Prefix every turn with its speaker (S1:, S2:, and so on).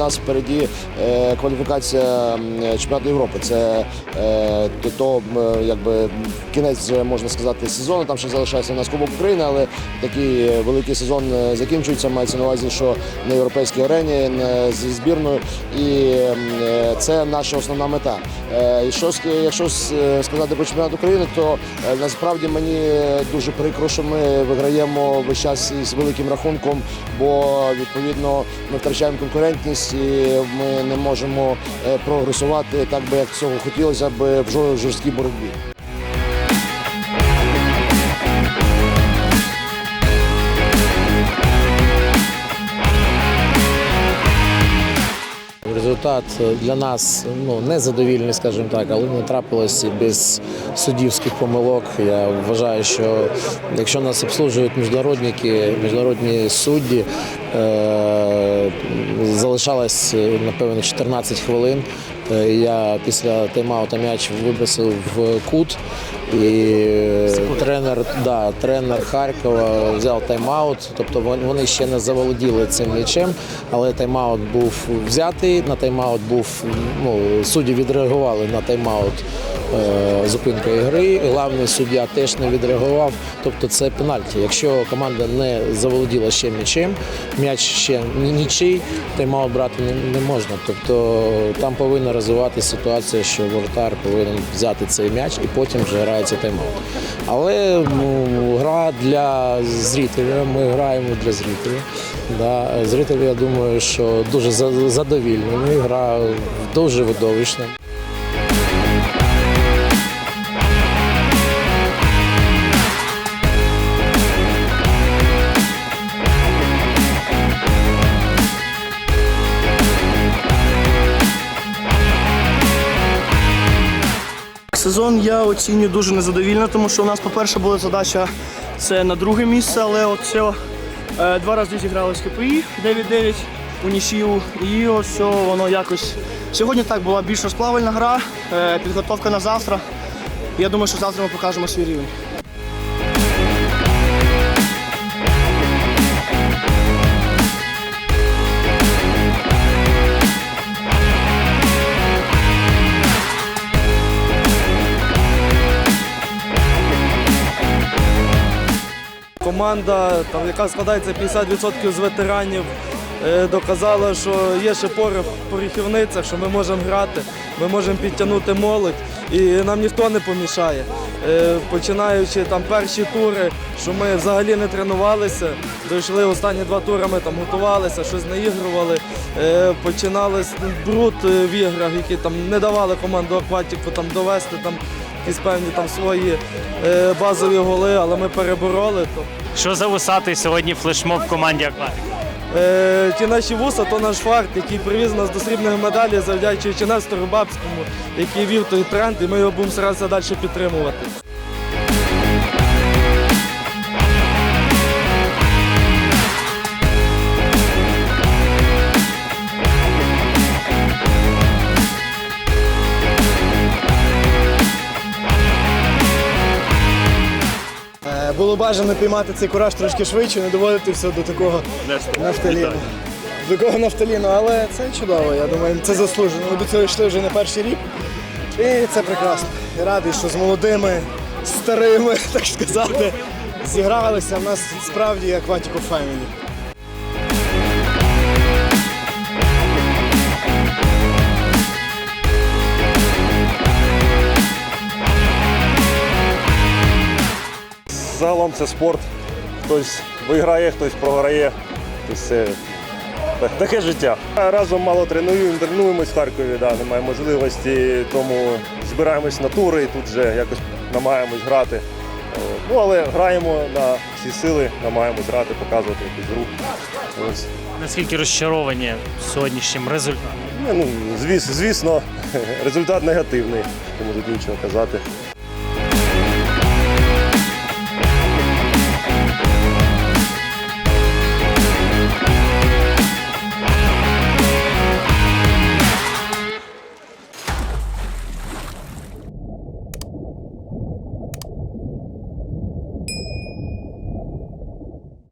S1: нас впереді е, кваліфікація чемпіонату Європи. Це е, то, то якби кінець вже можна сказати сезону. Там ще залишається у нас Кубок України, але такий е, великий сезон е, закінчується. Мається на увазі, що на європейській арені не зі збірною, і е, це наша основна мета. Е, І що якщо е, сказати про чемпіонат України, то е, насправді мені дуже прикро, що ми виграємо весь час із великим рахунком, бо відповідно ми втрачаємо конкурентність і ми не можемо е, прогресувати так би як цього хотілося б в жорсткій боротьбі.
S2: Результат для нас ну незадовільний, скажімо так, але не трапилося без суддівських помилок. Я вважаю, що якщо нас обслужують міжнародники, міжнародні судді, залишалось напевно 14 хвилин. Е, Я після тайм-аута м'яч вибросив в кут. І тренер, да, тренер Харкова взяв тайм-аут, тобто вони ще не заволоділи цим м'ячем, але тайм-аут був взятий. На тайм-аут був ну, судді відреагували на тайм-аут е, зупинка ігри. Главний суддя теж не відреагував. Тобто це пенальті. Якщо команда не заволоділа ще м'ячем, м'яч ще нічий, тайм-аут брати не, можна. Тобто там повинна розвиватися ситуація, що воротар повинен взяти цей м'яч і потім вже грається тайм-аут. Але ну, гра для зрителя, ми граємо для зрителя. Да. Зрителі, я думаю, що дуже за- задовільнені. Гра дуже видовищна.
S3: Сезон я оцінюю дуже незадовільно, тому що у нас, по-перше, була задача це на друге місце, але от це, е, два рази зіграли з КПІ 9-9 у Нішіву, І ось воно якось. Сьогодні так була більш розплавальна гра, е, підготовка на завтра. Я думаю, що завтра ми покажемо свій рівень.
S4: Команда, там, яка складається 50% з ветеранів, е, доказала, що є ще порив в поріхівницях, що ми можемо грати, ми можемо підтягнути молодь і нам ніхто не помішає. Е, Починаючи там перші тури, що ми взагалі не тренувалися, дійшли останні два тури, ми там готувалися, щось наігрували. Е, Починали бруд е, в іграх, які там не давали команду Акватіку там довести там якісь певні там свої е, базові голи, але ми перебороли. То.
S5: Що за вусатий сьогодні флешмоб в команді Акватик?
S4: Е, ті наші вуса, то наш фарт, який привіз нас до срібної медалі завдячуючи Нестору Бабському, який вів той тренд, і ми його будемо старатися далі підтримувати.
S3: Було бажано піймати цей кураж трошки швидше, не доводити все до такого нафталіну. До такого нафталіну, але це чудово, я думаю, це заслужено. Ми до цього йшли вже не перший рік. І це прекрасно. Я радий, що з молодими, старими, так сказати, зігралися. У нас справді як Ватіко Фемілі.
S6: Загалом це спорт. Хтось виграє, хтось програє. Тобто це таке життя. Разом мало тренуємо, тренуємось в Харкові, да, немає можливості, тому збираємось на тури і тут вже якось намагаємось грати. Ну, але граємо на всі сили, намагаємось грати, показувати якусь гру. Ось.
S5: Наскільки розчаровані сьогоднішнім результатом?
S6: Ну, ну, звіс- звісно, результат негативний, тому тут нічого казати.